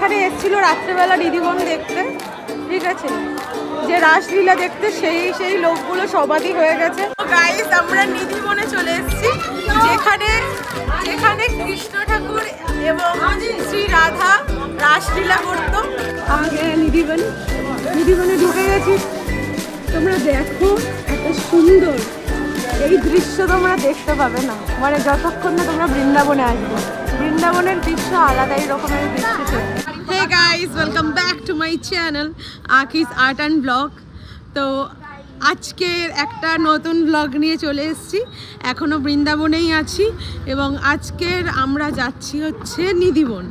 এখানে এসেছিল রাত্রেবেলা দিদিবন দেখতে, ঠিক আছে? যে রাসলীলা দেখতে, সেই সেই লোকগুলো সমাধি হয়ে গেছে। গাইস আমরা নিধিবনে চলে এসেছি। যেখানে যেখানে কৃষ্ণ ঠাকুর এবং শ্রী রাধা রাসলীলা করতো। আগে নিধিবন নিধিবনে ঢুকে গেছি। তোমরা দেখো, এত সুন্দর। এই দৃশ্য তোমরা দেখতে পাবে না। মানে যতক্ষণ না তোমরা বৃন্দাবনে আসবে। বৃন্দাবনের দৃশ্য আলাদাই রকমের দৃশ্য। Hey guys welcome back to my channel আকিস আর্ট অ্যান্ড ব্লগ তো আজকের একটা নতুন ব্লগ নিয়ে চলে এসেছি। এখনও বৃন্দাবনেই আছি এবং আজকের আমরা যাচ্ছি হচ্ছে নিধিবন।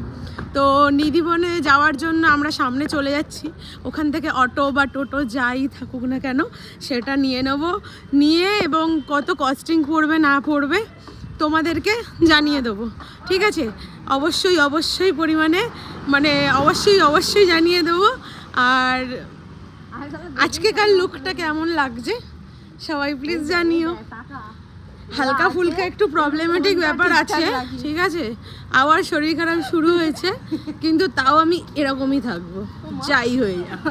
তো নিধিবনে যাওয়ার জন্য আমরা সামনে চলে যাচ্ছি। ওখান থেকে অটো বা টোটো যাই থাকুক না কেন, সেটা নিয়ে নেব। নিয়ে এবং কত কস্টিং পড়বে না পড়বে তোমাদেরকে জানিয়ে দেবো। ঠিক আছে? অবশ্যই অবশ্যই পরিমাণে মানে অবশ্যই অবশ্যই জানিয়ে দেবো। আর আজকেকার লুকটা কেমন লাগছে? সবাই প্লিজ জানিও। হালকা ফুলকা একটু প্রবলেমেটিক ব্যাপার আছে। ঠিক আছে? আবার শরীর খারাপ শুরু হয়েছে কিন্তু তাও আমি এরকমই থাকব। যাই হয়ে যাক।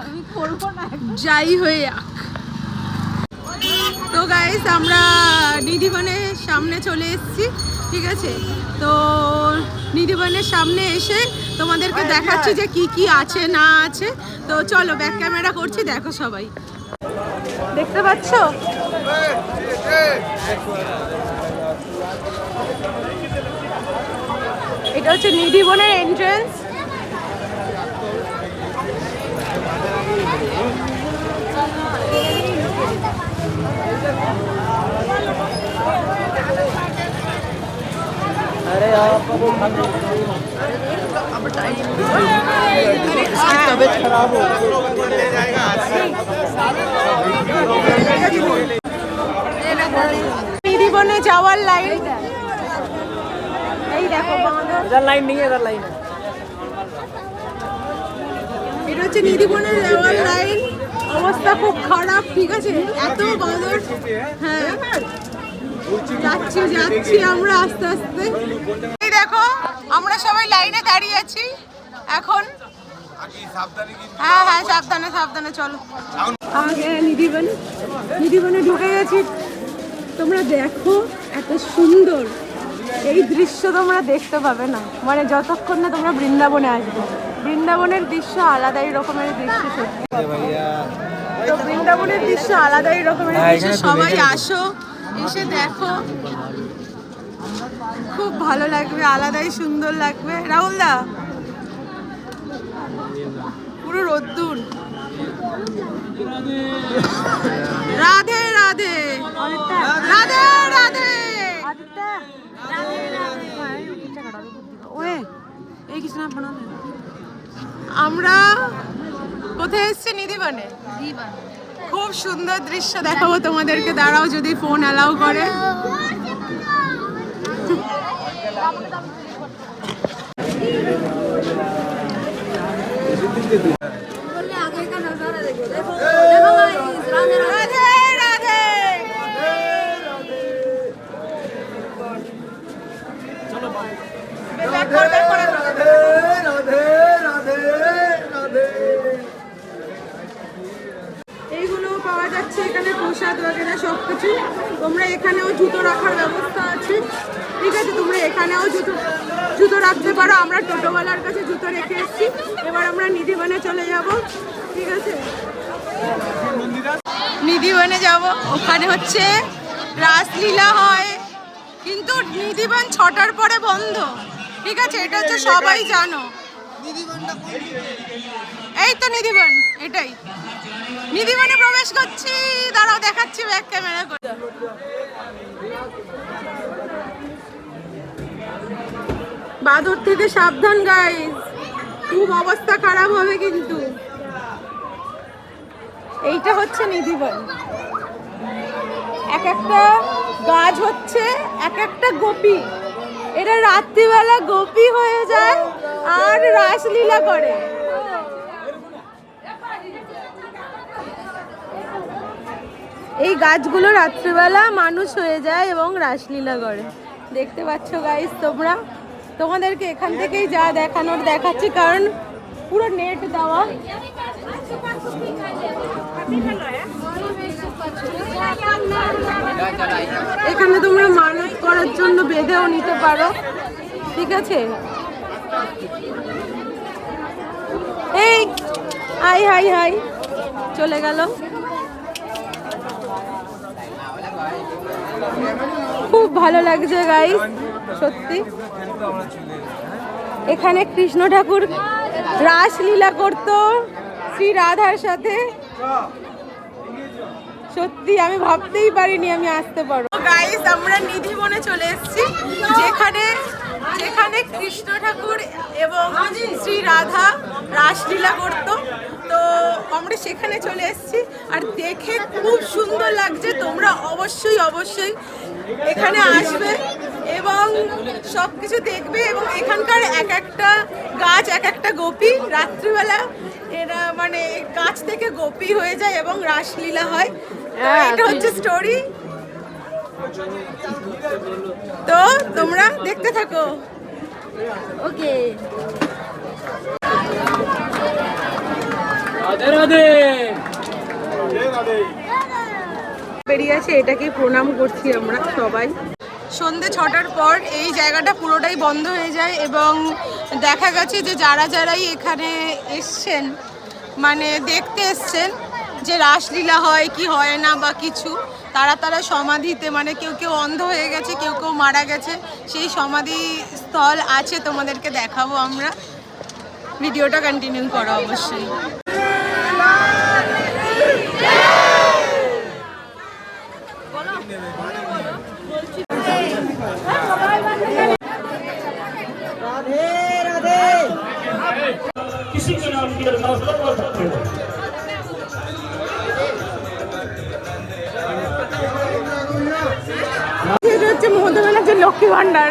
যাই হয়ে যাক। তো গাইস আমরা নিধিবনের সামনে চলে এসেছি ঠিক আছে? তো নিধিবনের সামনে এসে তোমাদেরকে দেখাচ্ছি যে কি কি আছে না আছে। তো চলো ব্যাক ক্যামেরা করছি দেখো সবাই। দেখতে পাচ্ছ? এটা হচ্ছে নিধিবনের अरे आप तबीयत खराब हो নিধিবনে যাওয়ার লাইন এই দেখো বাঁদর। इधर लाइन नहीं है इधर लाइन है এটা হচ্ছে নিধিবনের যাওয়ার লাইন অবস্থা খুব খারাপ, ঠিক আছে? এত বাঁদর হ্যাঁ। যাচ্ছি যাচ্ছি আমরা আস্তে আস্তে। দেখো, আমরা সবাই লাইনে দাঁড়িয়ে আছি। এখন হ্যাঁ হ্যাঁ সাবধানে সাবধানে, চলো। আগে নিধিবন, নিধিবনে ঢুকে গেছি। তোমরা দেখো, এত সুন্দর। এই দৃশ্য তোমরা দেখতে পাবে না। মানে যতক্ষণ না তোমরা বৃন্দাবনে আসবে। বৃন্দাবনের দৃশ্য আলাদাই রকমের দৃশ্য সত্যি। তো বৃন্দাবনের দৃশ্য আলাদাই রকমের হ্যাঁ, দৃশ্য। সবাই আসো এসে দেখো। খুব ভালো লাগবে আলাদাই সুন্দর লাগবে। রাহুল দা পুরো রোদ্দুর। রাধে রাধে। রাধে রাধে। ওয়ে এই কিছু না বানাবে আমরা কোথায় এসেছি? নিধিবনে? খুব সুন্দর দৃশ্য দেখাবো তোমাদেরকে। দাঁড়াও যদি ফোন অ্যালাউ করে। রাধে রাধে ব্যাক কর, ব্যাক কর, ব্যাক কর। এইগুলো পাওয়া যাচ্ছে এখানে প্রসাদ বগেরা সব কিছু তোমরা এখানেও জুতো রাখার ব্যবস্থা আছে। ঠিক আছে, তোমরা এখানেও জুতো জুতো রাখতে পারো। আমরা টোটোওয়ালার কাছে জুতো রেখে এসেছি। এবার আমরা নিধিবনে চলে যাব। ঠিক আছে? নিধিবনে যাব। ওখানে হচ্ছে রাসলীলা হয়। কিন্তু নিধিবন ছটার পরে বন্ধ। ঠিক আছে? এটা হচ্ছে সবাই জানো। এই তো নিধিবন এটাই। নিধিবনে প্রবেশ করছি। দাঁড়াও, দেখাচ্ছি ব্যাক ক্যামেরা করে বাদর থেকে সাবধান গাইস খুব অবস্থা খারাপ হবে কিন্তু। এইটা হচ্ছে নিধিবন এক একটা গাছ হচ্ছে এক একটা গোপী। এটা রাত্রিবেলা গোপী হয়ে যায় আর রাসলীলা করে। এই গাছগুলো রাত্রিবেলা মানুষ হয়ে যায় এবং রাসলীলা করে। দেখতে পাচ্ছ গাইস তোমরা? তোমাদেরকে এখান থেকেই যা দেখানোর দেখাচ্ছি, কারণ পুরো নেট দেওয়া। এখানে তোমরা মানত করার জন্য বেঁধেও নিতে পারো। ঠিক আছে? এই, হাই হাই হাই। চলে গেল। খুব ভালো লাগছে গাই সত্যি। এখানে কৃষ্ণ ঠাকুর রাসলীলা করতো শ্রী রাধার সাথে। সত্যি, আমি ভাবতেই পারিনি আমি আসতে পারব। গাইস আমরা নিধি বনে চলে এসেছি, যেখানে যেখানে কৃষ্ণ ঠাকুর এবং শ্রী রাধা রাসলীলা করতো। তো আমরা সেখানে চলে এসেছি, আর দেখে খুব সুন্দর লাগছে, তোমরা অবশ্যই অবশ্যই এখানে আসবে এবং সব কিছু দেখবে এবং এখানকার এক একটা গাছ, এক একটা গোপী, রাত্রিবেলা এরা মানে গাছ থেকে গোপী হয়ে যায় এবং রাসলীলা হয়। এটা হচ্ছে স্টোরি তো তোমরা দেখতে থাকো। ওকে রাধে রাধে। বেরিয়ে আছে এটাকে প্রণাম করছি আমরা সবাই। সন্ধে ছটার পর এই জায়গাটা পুরোটাই বন্ধ হয়ে যায় এবং দেখা গেছে যে যারা যারাই এখানে এসছেন মানে দেখতে এসছেন যে রাসলীলা হয় কি হয় না বা কিছু তারা তারা সমাধিতে মানে কেউ কেউ অন্ধ হয়ে গেছে কেউ কেউ মারা গেছে সেই সমাধি স্থল আছে তোমাদেরকে দেখাবো আমরা। ভিডিওটা কন্টিনিউ করো অবশ্যই। লক্ষ্মী ভান্ডার।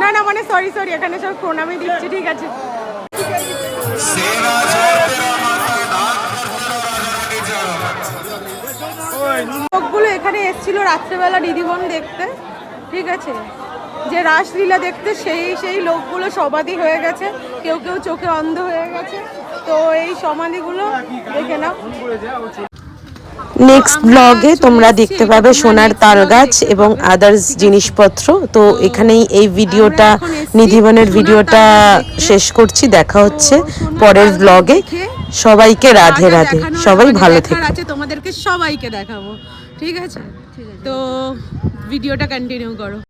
না না মানে সরি সরি এখানে সব প্রণামই দিচ্ছি, ঠিক আছে। লোকগুলো এখানে এসেছিল রাত্রেবেলা দিদিবন দেখতে, ঠিক আছে। যে রাসলীলা দেখতে, সেই সেই লোকগুলো সমাধি হয়ে গেছে, কেউ কেউ চোখে অন্ধ হয়ে গেছে। তো এই সমাধিগুলো দেখে নাও। নেক্সট ব্লগে তোমরা দেখতে পাবে সোনার তাল গাছ এবং আদার্স জিনিসপত্র। তো এখানেই এই ভিডিওটা নিধিবনের ভিডিওটা শেষ করছি। দেখা হচ্ছে পরের ব্লগে সবাইকে রাধে রাধে। সবাই ভালো থেকে। আছে তোমাদেরকে সবাইকে দেখাবো। ঠিক আছে? তো ভিডিওটা কন্টিনিউ করো।